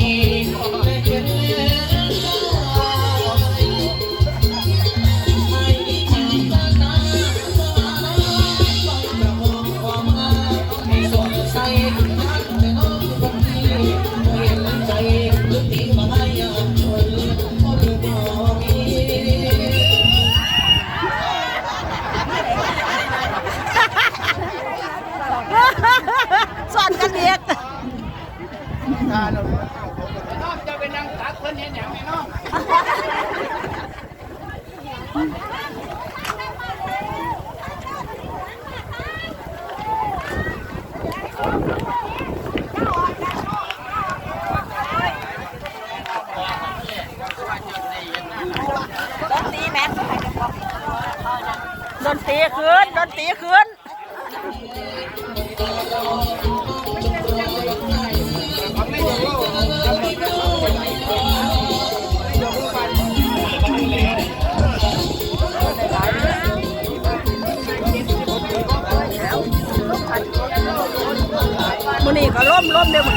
นี นตรีขึ้นดนตรีขึ้นมันนี่ก็ล่มล่มเดี๋ยวมัน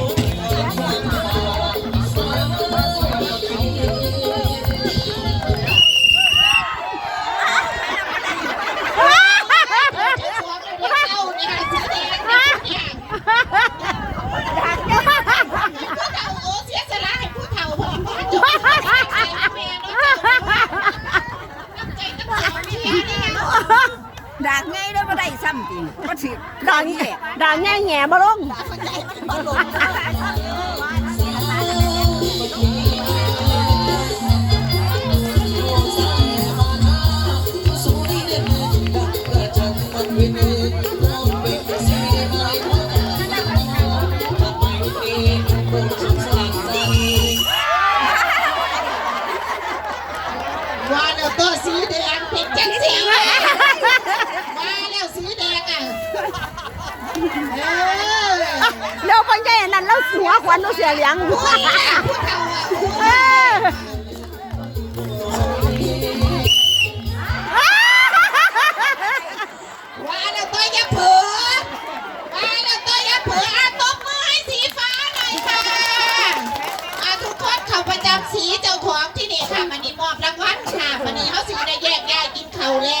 งไงได้บ่ได้ซ้ำจริงบ่ถือด่างด่างแง่แง่มาลงว่าแล้วตัวสีแดงเป็นจังสีว่า แล้วสีแดงอะเออแล้วคนใหญ่นั่นแล้วหัวขวัญเราเสียเหลียงผู้เฒ่าอะเออว่าแล้วตัวอย่าเผลอว่าแล้วตัวอย่าเผลออะตบมือให้สีฟ้าหน่อยค่ะอะทุกคนเข้าประจำสีเจ้าของที่นี่ค่ะมันนี่มอบรางวัลค่ะวันนี้เขาสีได้แยกย้ายกินเขาวแล้ว